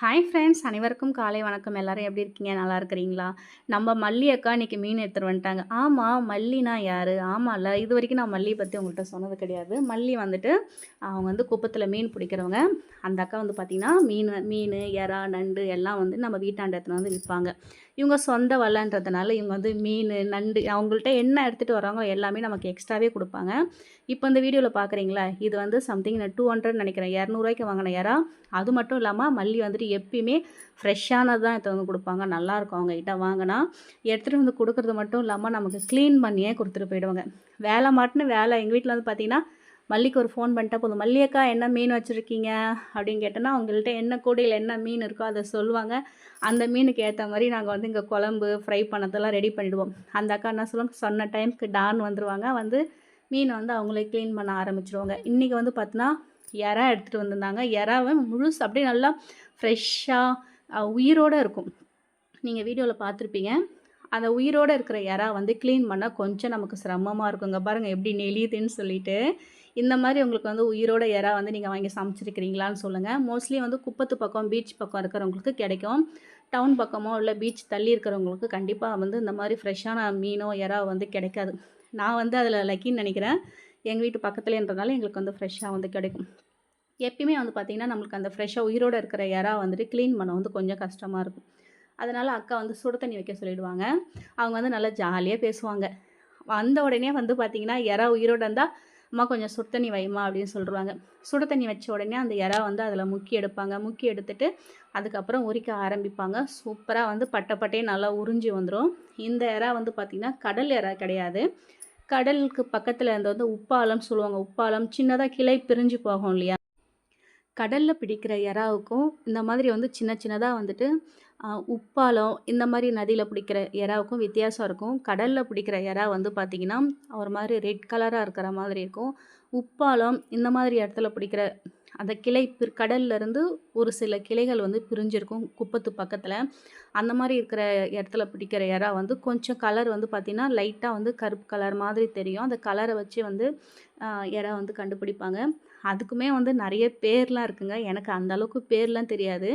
Hi friends அனைவருக்கும் காலை வணக்கம். எல்லாரும் எப்படி இருக்கீங்க? நல்லா இருக்கிறீங்களா? நம்ம மல்லி அக்கா இன்றைக்கி மீன் எடுத்துகிட்டு வந்துட்டாங்க. ஆமாம் மல்லினா யார்? ஆமாம்ல இது வரைக்கும் நான் மல்லியை பற்றி உங்கள்கிட்ட சொன்னது கிடையாது. மல்லி வந்துட்டு அவங்க வந்து குப்பத்தில் மீன் பிடிக்கிறவங்க. அந்த அக்கா வந்து பார்த்திங்கன்னா மீன் மீன் எறா நண்டு எல்லாம் வந்து நம்ம வீட்டாண்ட இடத்துல வந்து விற்பாங்க இவங்க சொந்த வல்லன்றதுனால இவங்க வந்து மீன் நண்டு அவங்கள்ட்ட என்ன எடுத்துகிட்டு வராங்களோ எல்லாமே நமக்கு எக்ஸ்ட்ராவே கொடுப்பாங்க. இப்போ இந்த வீடியோவில் பார்க்குறீங்களா இது வந்து சம்திங் நான் டூ ஹண்ட்ரட் நினைக்கிறேன். இரநூறுவாய்க்கு வாங்கின எறா அது மட்டும் இல்லாமல் மல்லி வந்துட்டு எப்பயுமே ஃப்ரெஷ்ஷானது தான் எடுத்து வந்து கொடுப்பாங்க. நல்லாயிருக்கும் அவங்ககிட்ட வாங்கினா எடுத்துகிட்டு வந்து கொடுக்குறது மட்டும் இல்லாமல் நமக்கு க்ளீன் பண்ணியே கொடுத்துட்டு போயிடுவாங்க. வேலை மாட்டுன்னு வேலை. எங்கள் வீட்டில் வந்து பார்த்திங்கன்னா மல்லிக்கு ஒரு ஃபோன் பண்ணிட்டா போதும். மல்லியக்கா என்ன மீன் வச்சுருக்கீங்க? அப்படின்னு கேட்டோன்னா அவங்கள்ட்ட என்ன கூடையில் என்ன மீன் இருக்கோ அதை சொல்லுவாங்க. அந்த மீனுக்கு ஏற்ற மாதிரி நாங்கள் வந்து இங்கே குழம்பு ஃப்ரை பண்ணதெல்லாம் ரெடி பண்ணிவிடுவோம் அந்த அக்கா என்ன சொல்லுவோம் சொன்ன டைமுக்கு டான் வந்துடுவாங்க வந்து மீனை வந்து அவங்களே க்ளீன் பண்ண ஆரம்பிச்சிருவாங்க. இன்றைக்கி வந்து பார்த்தினா இறா எடுத்துகிட்டு வந்திருந்தாங்க. இறாவை முழுசு அப்படியே நல்லா ஃப்ரெஷ்ஷாக உயிரோடு இருக்கும். நீங்கள் வீடியோவில் பார்த்துருப்பீங்க. அந்த உயிரோடு இருக்கிற இறா வந்து க்ளீன் பண்ணால் கொஞ்சம் நமக்கு சிரமமாக இருக்குங்க. பாருங்கள் எப்படி நெளியுதுன்னு சொல்லிட்டு. இந்த மாதிரி உங்களுக்கு வந்து உயிரோட இறா வந்து நீங்கள் வாங்கி சமைச்சிருக்கிறீங்களான்னு சொல்லுங்கள் மோஸ்ட்லி வந்து குப்பத்து பக்கம் பீச் பக்கம் இருக்கிறவங்களுக்கு கிடைக்கும். டவுன் பக்கமோ இல்லை பீச் தள்ளி இருக்கிறவங்களுக்கு கண்டிப்பாக வந்து இந்த மாதிரி ஃப்ரெஷ்ஷான மீனோ இறா வந்து கிடைக்காது. நான் வந்து அதில் லக்கின்னு நினைக்கிறேன். எங்கள் வீட்டு பக்கத்துலேன்றதுனால எங்களுக்கு வந்து ஃப்ரெஷ்ஷாக வந்து கிடைக்கும். எப்பயுமே வந்து பார்த்திங்கன்னா நம்மளுக்கு அந்த ஃப்ரெஷ்ஷாக உயிரோடு இருக்கிற இறா வந்துட்டு க்ளீன் பண்ண வந்து கொஞ்சம் கஷ்டமாக இருக்கும். அதனால் அக்கா வந்து சுடு தண்ணி வைக்க சொல்லிவிடுவாங்க அவங்க வந்து நல்லா ஜாலியாக பேசுவாங்க. வந்த உடனே வந்து பார்த்திங்கன்னா இறா உயிரோடு இருந்தால் அம்மா கொஞ்சம் சுடு தண்ணி வைமா அப்படின்னு சொல்லிடுவாங்க சுடு தண்ணி வச்ச உடனே அந்த இறா வந்து அதில் முக்கி எடுப்பாங்க. முக்கி எடுத்துட்டு அதுக்கப்புறம் உரிக்க ஆரம்பிப்பாங்க. சூப்பராக வந்து பட்டை பட்டையே நல்லா உறிஞ்சி வந்துடும் இந்த இறா வந்து பார்த்திங்கன்னா கடல் இறா கிடையாது. கடலுக்கு பக்கத்தில் இருந்த வந்து உப்பாலம் சொல்லுவாங்க. உப்பாலம் சின்னதாக கிளை பிரிஞ்சு போகும் இல்லையா? கடலில் பிடிக்கிற இறாவுக்கும் இந்த மாதிரி வந்து சின்ன சின்னதாக வந்துட்டு உப்பாலம் இந்த மாதிரி நதியில் பிடிக்கிற இறாவுக்கும் வித்தியாசம் இருக்கும். கடலில் பிடிக்கிற இறா வந்து பார்த்திங்கன்னா ஒரு மாதிரி ரெட் கலராக இருக்கிற மாதிரி இருக்கும். உப்பாலம் இந்த மாதிரி இடத்துல பிடிக்கிற அந்த கிளை பிர் கடல்லேருந்து ஒரு சில கிளைகள் வந்து பிரிஞ்சிருக்கும் குப்பத்து பக்கத்தில். அந்த மாதிரி இருக்கிற இடத்துல பிடிக்கிற இறா வந்து கொஞ்சம் கலர் வந்து பார்த்திங்கன்னா லைட்டாக வந்து கருப்பு கலர் மாதிரி தெரியும். அந்த கலரை வச்சு வந்து இறா வந்து கண்டுபிடிப்பாங்க. அதுக்குமே வந்து நிறைய பேர்லாம் இருக்குங்க. எனக்கு அந்த அளவுக்கு பேர்லாம் தெரியாது.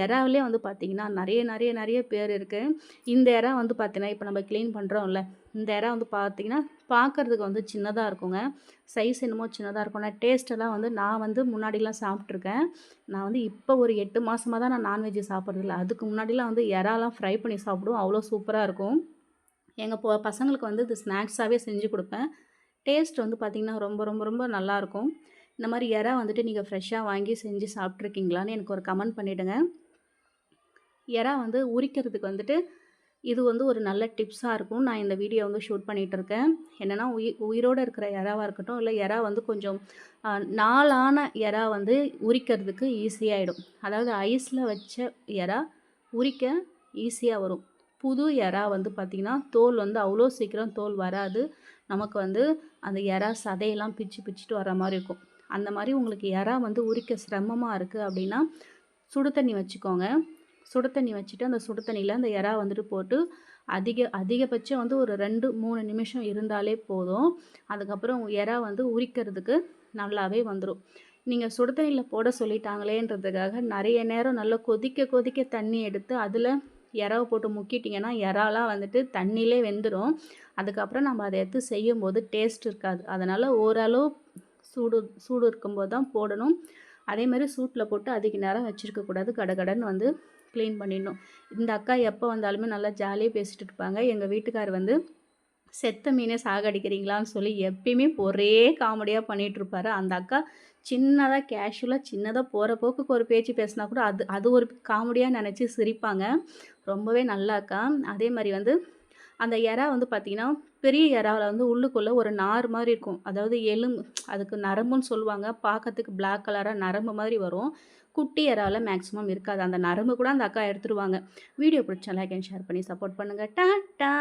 இறாவிலே வந்து பார்த்திங்கன்னா நிறைய நிறைய நிறைய பேர் இருக்குது இந்த இறா வந்து பார்த்தீங்கன்னா இப்போ நம்ம க்ளீன் பண்ணுறோம்ல இந்த இறா வந்து பார்த்திங்கன்னா பார்க்குறதுக்கு வந்து சின்னதாக இருக்குங்க. சைஸ் என்னமோ சின்னதாக இருக்கும். ஆனால் டேஸ்ட்டெல்லாம் வந்து நான் வந்து முன்னாடிலாம் சாப்பிட்ருக்கேன் நான் வந்து இப்போ ஒரு எட்டு மாதமாக தான் நான் நான்வெஜ் சாப்பிட்றதில்ல அதுக்கு முன்னாடிலாம் வந்து இறாலாம் ஃப்ரை பண்ணி சாப்பிடுவோம். அவ்வளோ சூப்பராக இருக்கும். எங்கள் பசங்களுக்கு வந்து இது ஸ்நாக்ஸாகவே செஞ்சு கொடுப்பேன். டேஸ்ட் வந்து பார்த்திங்கன்னா ரொம்ப ரொம்ப ரொம்ப நல்லாயிருக்கும். இந்த மாதிரி இறா வந்துட்டு நீங்கள் ஃப்ரெஷ்ஷாக வாங்கி செஞ்சு சாப்பிட்ருக்கீங்களான்னு எனக்கு ஒரு கமெண்ட் பண்ணிவிடுங்க இறா வந்து உரிக்கிறதுக்கு வந்துட்டு இது வந்து ஒரு நல்ல டிப்ஸாக இருக்கும். நான் இந்த வீடியோ வந்து ஷூட் பண்ணிகிட்டு இருக்கேன் என்னென்னா உயிர் உயிரோடு இருக்கிற இறாவாக இருக்கட்டும் இல்லை இறா வந்து கொஞ்சம் நாளான இறா வந்து உரிக்கிறதுக்கு ஈஸியாகிடும் அதாவது ஐஸில் வச்ச இறா உரிக்க ஈஸியாக வரும். புது இறா வந்து பார்த்திங்கன்னா தோல் வந்து அவ்வளோ சீக்கிரம் தோல் வராது. நமக்கு வந்து அந்த இறா சதையெல்லாம் பிச்சு பிச்சுட்டு வர மாதிரி இருக்கும். அந்த மாதிரி உங்களுக்கு இறா வந்து உரிக்க சிரமமாக இருக்குது அப்படின்னா சுடு தண்ணி வச்சுக்கோங்க. சுடு தண்ணி வச்சுட்டு அந்த சுடு தண்ணியில் அந்த இறா வந்துட்டு போட்டு அதிக அதிகபட்சம் வந்து ஒரு ரெண்டு மூணு நிமிஷம் இருந்தாலே போதும். அதுக்கப்புறம் இறா வந்து உரிக்கிறதுக்கு நல்லாவே வந்துடும் நீங்கள் சுடு தண்ணியில் போட சொல்லிட்டாங்களேன்றதுக்காக நிறைய நேரம் நல்லா கொதிக்க கொதிக்க தண்ணி எடுத்து அதில் இறாவை போட்டு முக்கிட்டிங்கன்னா இறாலாம் வந்துட்டு தண்ணியிலே வெந்துடும் அதுக்கப்புறம் நம்ம அதை எடுத்து செய்யும்போது டேஸ்ட் இருக்காது. அதனால் ஓரளவு சூடு சூடு இருக்கும்போது தான் போடணும். அதே மாதிரி சூட்டில் போட்டு அதிக நேரம் வச்சுருக்கக்கூடாது கடகடன்னு வந்து க்ளீன் பண்ணிடணும். இந்த அக்கா எப்போ வந்தாலுமே நல்லா ஜாலியாக பேசிகிட்டு இருப்பாங்க. எங்கள் வீட்டுக்கார் வந்து செத்த மீனை சாகடிக்கிறீங்களான்னு சொல்லி எப்பயுமே ஒரே காமெடியாக பண்ணிகிட்ருப்பாரு அந்த அக்கா சின்னதாக கேஷுவலாக சின்னதாக போகிற போக்குக்கு ஒரு பேச்சு பேசினா கூட அது அது ஒரு காமெடியாக நினச்சி சிரிப்பாங்க. ரொம்பவே நல்லா அக்கா. அதே மாதிரி வந்து அந்த இறா வந்து பார்த்திங்கன்னா பெரிய இறாவில் வந்து உள்ளுக்குள்ளே ஒரு நார் மாதிரி இருக்கும். அதாவது எலும்பு அதுக்கு நரம்புன்னு சொல்லுவாங்க. பார்க்கறதுக்கு பிளாக் கலராக நரம்பு மாதிரி வரும். குட்டி இறாவில் மேக்ஸிமம் இருக்காது. அந்த நரம்பு கூட அந்த அக்கா எடுத்துருவாங்க. வீடியோ பிடிச்சா லைக் அண்ட் ஷேர் பண்ணி சப்போர்ட் பண்ணுங்கள் டாட்டா!